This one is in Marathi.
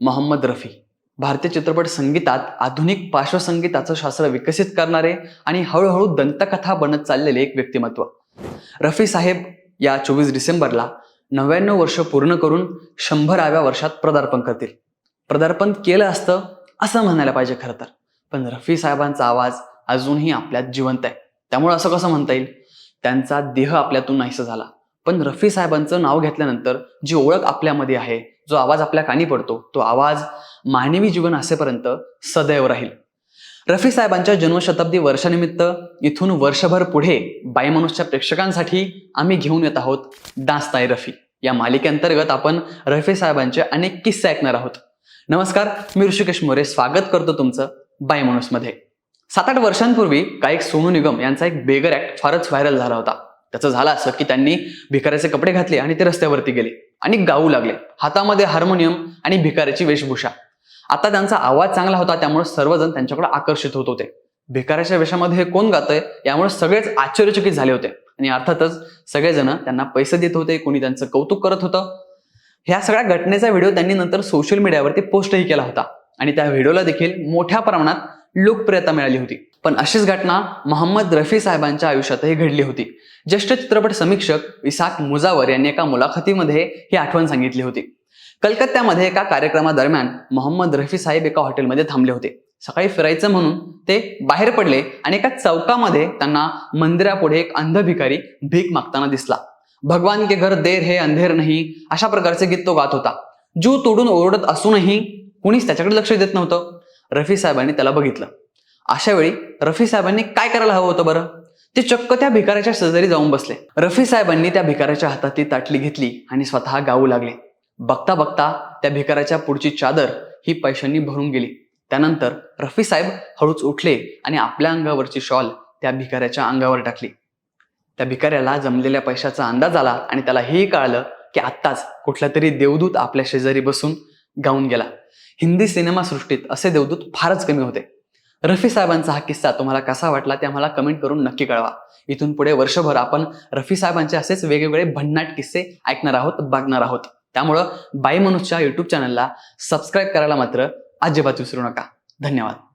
मोहम्मद रफी. भारतीय चित्रपट संगीतात आधुनिक पार्श्वसंगीताचं शास्त्र विकसित करणारे आणि हळूहळू दंतकथा बनत चाललेले एक व्यक्तिमत्व. रफी साहेब या चोवीस डिसेंबरला नव्याण्णव वर्ष पूर्ण करून शंभराव्या वर्षात पदार्पण करतील. प्रदार्पण केलं असतं असं म्हणायला पाहिजे खरं तर. पण रफी साहेबांचा आवाज अजूनही आपल्यात जिवंत आहे. त्यामुळे असं कसं म्हणता येईल? त्यांचा देह आपल्यातून नाहीसा झाला. पण रफी साहेबांचं नाव घेतल्यानंतर जी ओळख आपल्यामध्ये आहे जो आवाज आपल्या कानी पडतो तो आवाज मानवी जीवन असेपर्यंत सदैव राहील. रफी साहेबांच्या जन्मशताब्दी वर्षानिमित्त इथून वर्षभर पुढे बाईमाणूसच्या प्रेक्षकांसाठी आम्ही घेऊन येत आहोत दास्ताय रफी. या मालिकेअंतर्गत आपण रफी साहेबांचे अनेक किस्से ऐकणार आहोत. नमस्कार मी ऋषिकेश मोरे. स्वागत करतो तुमचं बाईमाणूसमध्ये सात आठ वर्षांपूर्वी गायक सोनू निगम यांचा एक बेगर ऍक्ट फारच व्हायरल झाला होता. त्याचं झालं असं की त्यांनी भिकाऱ्याचे कपडे घातले आणि ते रस्त्यावरती गेले आणि गाऊ लागले. हातामध्ये हार्मोनियम आणि भिकाऱ्याची वेशभूषा. आता त्यांचा आवाज चांगला होता त्यामुळे सर्वजण त्यांच्याकडे आकर्षित होत होते. भिकाऱ्याच्या वेशामध्ये हे कोण गातंय यामुळे सगळेच आश्चर्यचकित झाले होते. आणि अर्थातच सगळेजण त्यांना पैसे देत होते कोणी त्यांचं कौतुक करत होतं. ह्या सगळ्या घटनेचा व्हिडिओ त्यांनी नंतर सोशल मीडियावरती पोस्टही केला होता. आणि त्या व्हिडिओला देखील मोठ्या प्रमाणात लोकप्रियता मिळाली होती. पण अशीच घटना मोहम्मद रफी साहेबांच्या आयुष्यातही घडली होती. ज्येष्ठ चित्रपट समीक्षक इसाक मुजावर यांनी एका मुलाखतीमध्ये ही आठवण सांगितली होती. कलकत्त्यामध्ये एका कार्यक्रमादरम्यान मोहम्मद रफी साहेब एका हॉटेलमध्ये थांबले होते. सकाळी फिरायचं म्हणून ते बाहेर पडले आणि एका चौकामध्ये त्यांना मंदिरापुढे एक अंध भिकारी भीक मागताना दिसला. भगवान के घर देर हे अंधेर नाही अशा प्रकारचे गीत तो गात होता. जीव तोडून ओरडत असूनही कुणीच त्याच्याकडे लक्ष देत नव्हतं. रफी साहेबांनी त्याला बघितलं. अशा वेळी रफी साहेबांनी काय करायला हवं होतं बरं? ते चक्क त्या भिकाऱ्याच्या शेजारी जाऊन बसले. रफी साहेबांनी त्या भिकाऱ्याच्या हातात ती ताटली घेतली आणि स्वतः गाऊ लागले. बघता बघता त्या भिकाऱ्याच्या पुढची चादर ही पैशांनी भरून गेली. त्यानंतर रफी साहेब हळूच उठले आणि आपल्या अंगावरची शॉल त्या भिकाऱ्याच्या अंगावर टाकली. त्या भिकाऱ्याला जमलेल्या पैशाचा अंदाज आला आणि त्याला हेही कळलं की आत्ताच कुठला तरी देवदूत आपल्या शेजारी बसून गाऊन गेला. हिंदी सिनेमासृष्टीत असे देवदूत फारच कमी होते. रफी साहेबांचा हा किस्सा तुम्हाला कसा वाटला ते आम्हाला कमेंट करून नक्की कळवा. इथून पुढे वर्षभर आपण रफी साहेबांचे असेच वेगवेगळे भन्नाट किस्से ऐकणार आहोत बघणार आहोत. त्यामुळं बाई मनुष्यच्या युट्यूब चॅनलला सबस्क्राईब करायला मात्र अजिबात विसरू नका. धन्यवाद.